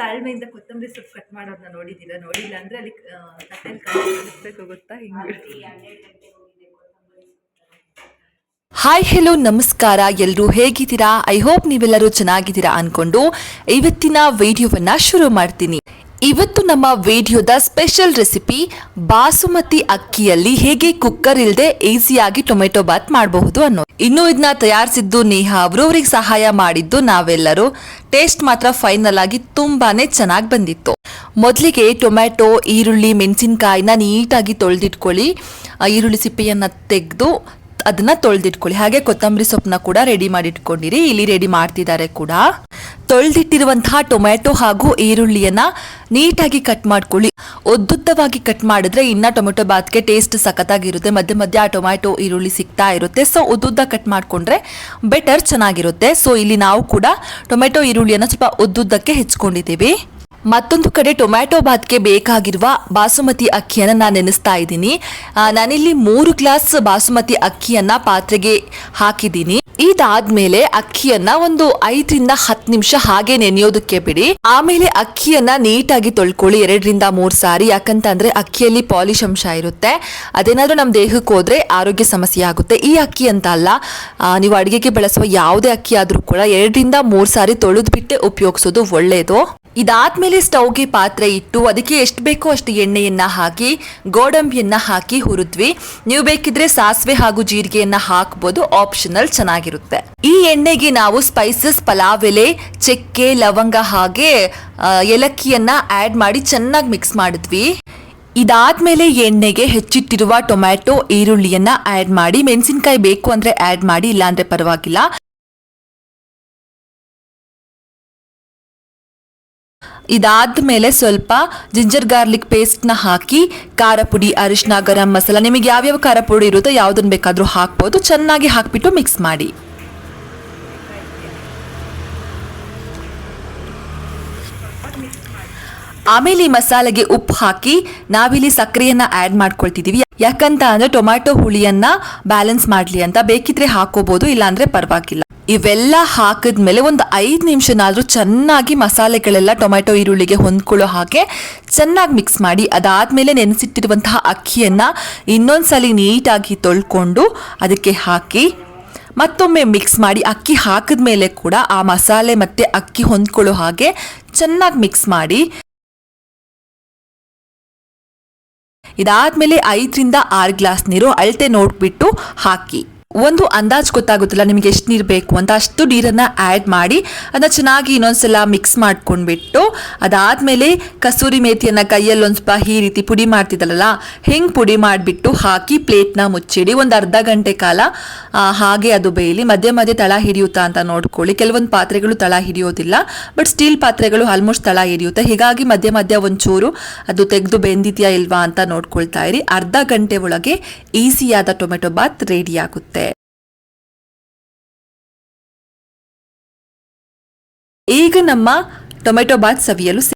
ತಾಳ್ಮೆಯಿಂದ ಕೊತ್ತಂಬರಿ ಸೊಪ್ಪು ಕಟ್ ಮಾಡೋದನ್ನ ನೋಡಿದ್ದೀರಾ? ನೋಡಿಲ್ಲ ಅಂದ್ರೆ ಅಲ್ಲಿ ತಟ್ಟೆಲಿ ಕಲಿಸ್ಬೇಕು ಗೊತ್ತಾ ಹಿಂಗೆ? ಹಾಯ್ ಹೆಲೋ ನಮಸ್ಕಾರ. ಎಲ್ಲರೂ ಹೇಗಿದ್ದೀರಾ? ಐ ಹೋಪ್ ನೀವೆಲ್ಲರೂ ಚೆನ್ನಾಗಿದ್ದೀರಾ ಅನ್ಕೊಂಡು ಇವತ್ತಿನ ವಿಡಿಯೋವನ್ನ ಶುರು ಮಾಡ್ತೀನಿ. ಇವತ್ತು ನಮ್ಮ ವಿಡಿಯೋದ ಸ್ಪೆಷಲ್ ರೆಸಿಪಿ ಬಾಸುಮತಿ ಅಕ್ಕಿಯಲ್ಲಿ ಹೇಗೆ ಕುಕ್ಕರ್ ಇಲ್ಲದೆ ಈಸಿಯಾಗಿ ಟೊಮೆಟೊ ಬಾತ್ ಮಾಡಬಹುದು ಅನ್ನೋದು ಇನ್ನು ಇದನ್ನ ತಯಾರಿಸಿದ್ದು ನೇಹಾ ಅವರು, ಅವ್ರಿಗೆ ಸಹಾಯ ಮಾಡಿದ್ದು ನಾವೆಲ್ಲರೂ. ಟೇಸ್ಟ್ ಮಾತ್ರ ಫೈನಲ್ ಆಗಿ ತುಂಬಾನೇ ಚೆನ್ನಾಗಿ ಬಂದಿತ್ತು. ಮೊದಲಿಗೆ ಟೊಮ್ಯಾಟೊ ಈರುಳ್ಳಿ, ಮೆಣಸಿನ್ಕಾಯಿನ ನೀಟಾಗಿ ತೊಳೆದಿಟ್ಕೊಳ್ಳಿ. ಈರುಳ್ಳಿ ಸಿಪ್ಪೆಯನ್ನು ತೆಗೆದು ಅದನ್ನ ತೊಳೆದಿಟ್ಕೊಳ್ಳಿ. ಹಾಗೆ ಕೊತ್ತಂಬರಿ ಸೊಪ್ಪನ್ನ ಕೂಡ ರೆಡಿ ಮಾಡಿ ಇಟ್ಕೊಂಡಿರಿ ಇಲ್ಲಿ ರೆಡಿ ಮಾಡ್ತಿದ್ದಾರೆ ಕೂಡ. ತೊಳೆದಿಟ್ಟಿರುವಂತಹ ಟೊಮ್ಯಾಟೊ ಹಾಗೂ ಈರುಳ್ಳಿಯನ್ನ ನೀಟಾಗಿ ಕಟ್ ಮಾಡ್ಕೊಳ್ಳಿ. ಉದ್ದುದ್ದವಾಗಿ ಕಟ್ ಮಾಡಿದ್ರೆ ಇನ್ನ ಟೊಮೆಟೊ ಬಾತ್ಗೆ ಟೇಸ್ಟ್ ಸಖತ್ತಾಗಿರುತ್ತೆ. ಮಧ್ಯೆ ಮಧ್ಯೆ ಆ ಟೊಮ್ಯಾಟೊ, ಈರುಳ್ಳಿ ಸಿಗ್ತಾ ಇರುತ್ತೆ. ಸೊ ಉದ್ದುದ್ದ ಕಟ್ ಮಾಡಿಕೊಂಡ್ರೆ ಬೆಟರ್ ಚೆನ್ನಾಗಿರುತ್ತೆ. ಸೊ ಇಲ್ಲಿ ನಾವು ಕೂಡ ಟೊಮೆಟೊ ಈರುಳ್ಳಿಯನ್ನು ಸ್ವಲ್ಪ ಉದ್ದುದ್ದಕ್ಕೆ ಹೆಚ್ಕೊಂಡಿದ್ದೀವಿ. ಮತ್ತೊಂದು ಕಡೆ ಟೊಮ್ಯಾಟೊ ಬಾತ್ಗೆ ಬೇಕಾಗಿರುವ ಬಾಸುಮತಿ ಅಕ್ಕಿಯನ್ನು ನಾನು ನೆನೆಸ್ತಾ ಇದ್ದೀನಿ. ನಾನಿಲ್ಲಿ ಮೂರು ಗ್ಲಾಸ್ ಬಾಸುಮತಿ ಅಕ್ಕಿಯನ್ನ ಪಾತ್ರೆಗೆ ಹಾಕಿದ್ದೀನಿ. ಇದಾದ್ಮೇಲೆ ಅಕ್ಕಿಯನ್ನ ಒಂದು ಐದರಿಂದ ಹತ್ತು ನಿಮಿಷ ಹಾಗೆ ನೆನೆಯೋದಕ್ಕೆ ಬಿಡಿ. ಆಮೇಲೆ ಅಕ್ಕಿಯನ್ನ ನೀಟಾಗಿ ತೊಳ್ಕೊಳ್ಳಿ ಎರಡರಿಂದ ಮೂರು ಸಾರಿ. ಯಾಕಂತಂದ್ರೆ ಅಕ್ಕಿಯಲ್ಲಿ ಪಾಲಿಶ್ ಅಂಶ ಇರುತ್ತೆ. ಅದೇನಾದ್ರೂ ನಮ್ಮ ದೇಹಕ್ಕೆ ಹೋದ್ರೆ ಆರೋಗ್ಯ ಸಮಸ್ಯೆ ಆಗುತ್ತೆ. ಈ ಅಕ್ಕಿ ಅಂತ ಅಲ್ಲ ನೀವು ಅಡಿಗೆಗೆ ಬಳಸುವ ಯಾವುದೇ ಅಕ್ಕಿ ಆದ್ರೂ ಕೂಡ ಎರಡರಿಂದ ಮೂರು ಸಾರಿ ತೊಳೆದ್ಬಿಟ್ಟೆ ಉಪಯೋಗಿಸೋದು ಒಳ್ಳೆಯದು ಇದಾದ್ಮೇಲೆ ಸ್ಟವ್ಗೆ ಪಾತ್ರೆ ಇಟ್ಟು ಅದಕ್ಕೆ ಎಷ್ಟು ಬೇಕೋ ಅಷ್ಟು ಎಣ್ಣೆಯನ್ನ ಹಾಕಿ, ಗೋಡಂಬಿಯನ್ನು ಹಾಕಿ ಹುರಿದ್ವಿ. ನೀವು ಬೇಕಿದ್ರೆ ಸಾಸಿವೆ ಹಾಗೂ ಜೀರಿಗೆಯನ್ನ ಹಾಕ್ಬೋದು ಆಪ್ಷನಲ್ ಚೆನ್ನಾಗಿರುತ್ತೆ. ಈ ಎಣ್ಣೆಗೆ ನಾವು ಸ್ಪೈಸಸ್ ಪಲಾವ್ ಎಲೆ ಚಕ್ಕೆ, ಲವಂಗ ಹಾಗೆ ಏಲಕ್ಕಿಯನ್ನು ಆ್ಯಡ್ ಮಾಡಿ ಚೆನ್ನಾಗಿ ಮಿಕ್ಸ್ ಮಾಡಿದ್ವಿ. ಇದಾದ್ಮೇಲೆ ಎಣ್ಣೆಗೆ ಹೆಚ್ಚಿಟ್ಟಿರುವ ಟೊಮ್ಯಾಟೊ ಈರುಳ್ಳಿಯನ್ನ ಆಡ್ ಮಾಡಿ, ಮೆಣಸಿನ್ಕಾಯಿ ಬೇಕು ಅಂದ್ರೆ ಆಡ್ ಮಾಡಿ, ಇಲ್ಲಾಂದರೆ ಪರವಾಗಿಲ್ಲ. ಇದಾದ್ಮೇಲೆ ಸ್ವಲ್ಪ ಜಿಂಜರ್ ಗಾರ್ಲಿಕ್ ಪೇಸ್ಟ್ನ ಹಾಕಿ, ಖಾರ ಪುಡಿ ಅರಿಶಿನ ಗರಂ ಮಸಾಲ, ನಿಮಗೆ ಯಾವ್ಯಾವ ಖಾರ ಪುಡಿ ಇರುತ್ತೋ ಯಾವ್ದನ್ನ ಬೇಕಾದ್ರೂ ಹಾಕ್ಬೋದು. ಚೆನ್ನಾಗಿ ಹಾಕ್ಬಿಟ್ಟು ಮಿಕ್ಸ್ ಮಾಡಿ. ಆಮೇಲೆ ಈ ಮಸಾಲೆಗೆ ಉಪ್ಪು ಹಾಕಿ ನಾವಿಲ್ಲಿ ಸಕ್ಕರೆಯನ್ನ ಆಡ್ ಮಾಡ್ಕೊಳ್ತಿದೀವಿ. ಯಾಕಂತ ಅಂದ್ರೆ ಟೊಮ್ಯಾಟೊ ಹುಳಿಯನ್ನ ಬ್ಯಾಲೆನ್ಸ್ ಮಾಡ್ಲಿ ಅಂತ ಬೇಕಿದ್ರೆ ಹಾಕೋಬಹುದು ಇಲ್ಲಾಂದ್ರೆ ಪರವಾಗಿಲ್ಲ. ಇವೆಲ್ಲ ಹಾಕಿದ್ಮೇಲೆ ಒಂದು ಐದು ನಿಮಿಷನಾದರೂ ಚೆನ್ನಾಗಿ ಮಸಾಲೆಗಳೆಲ್ಲ ಟೊಮ್ಯಾಟೊ, ಈರುಳ್ಳಿಗೆ ಹೊಂದ್ಕೊಳ್ಳೋ ಹಾಗೆ ಚೆನ್ನಾಗಿ ಮಿಕ್ಸ್ ಮಾಡಿ, ಅದಾದಮೇಲೆ ನೆನೆಸಿಟ್ಟಿರುವಂತಹ ಅಕ್ಕಿಯನ್ನು ಇನ್ನೊಂದು ಸಲ ನೀಟಾಗಿ ತೊಳ್ಕೊಂಡು ಅದಕ್ಕೆ ಹಾಕಿ ಮತ್ತೊಮ್ಮೆ ಮಿಕ್ಸ್ ಮಾಡಿ, ಅಕ್ಕಿ ಹಾಕಿದ ಮೇಲೆ ಕೂಡ ಆ ಮಸಾಲೆ ಮತ್ತು ಅಕ್ಕಿ ಹೊಂದ್ಕೊಳ್ಳೋ ಹಾಗೆ ಚೆನ್ನಾಗಿ ಮಿಕ್ಸ್ ಮಾಡಿ. ಇದಾದ್ಮೇಲೆ ಐದರಿಂದ ಆರು ಗ್ಲಾಸ್ ನೀರು ಅಳತೆ ನೋಡ್ಬಿಟ್ಟು ಹಾಕಿ. ಒಂದು ಅಂದಾಜು ಗೊತ್ತಾಗುತ್ತಲ್ಲ ನಿಮಗೆ ಎಷ್ಟು ನೀರು ಬೇಕು ಅಂತ ಅಷ್ಟು ನೀರನ್ನು ಆ್ಯಡ್ ಮಾಡಿ ಅದನ್ನ ಚೆನ್ನಾಗಿ ಇನ್ನೊಂದ್ಸಲ ಮಿಕ್ಸ್ ಮಾಡ್ಕೊಂಡ್ಬಿಟ್ಟು ಅದಾದಮೇಲೆ ಕಸೂರಿ ಮೇಥಿಯನ್ನು ಕೈಯಲ್ಲಿ ಒಂದು ಸ್ವಲ್ಪ ಈ ರೀತಿ ಪುಡಿ ಮಾಡ್ತಿದ್ದಲ್ಲ ಹಿಂಗೆ ಪುಡಿ ಮಾಡಿಬಿಟ್ಟು ಹಾಕಿ ಪ್ಲೇಟ್ನ ಮುಚ್ಚಿಡಿ. ಒಂದು ಅರ್ಧ ಗಂಟೆ ಕಾಲ ಹಾಗೆ ಅದು ಬೇಯಲಿ. ಮಧ್ಯೆ ಮಧ್ಯೆ ತಳ ಹಿಡಿಯುತ್ತಾ ಅಂತ ನೋಡ್ಕೊಳ್ಳಿ. ಕೆಲವೊಂದು ಪಾತ್ರೆಗಳು ತಳ ಹಿಡಿಯೋದಿಲ್ಲ ಬಟ್ ಸ್ಟೀಲ್ ಪಾತ್ರೆಗಳು ಆಲ್ಮೋಸ್ಟ್ ತಳ ಹಿಡಿಯುತ್ತೆ. ಹೀಗಾಗಿ ಮಧ್ಯೆ ಮಧ್ಯೆ ಒಂಚೂರು ಅದು ತೆಗೆದು ಬೆಂದಿದೆಯಾ ಇಲ್ವಾ ಅಂತ ನೋಡ್ಕೊಳ್ತಾ ಇರಿ. ಅರ್ಧ ಗಂಟೆ ಒಳಗೆ ಈಸಿಯಾದ ಟೊಮೆಟೊ ಬಾತ್ ರೆಡಿ ಆಗುತ್ತೆ. ಈಗ ನಮ್ಮ ಟೊಮೆಟೊ ಬಾತ್ ಸವಿಯಲು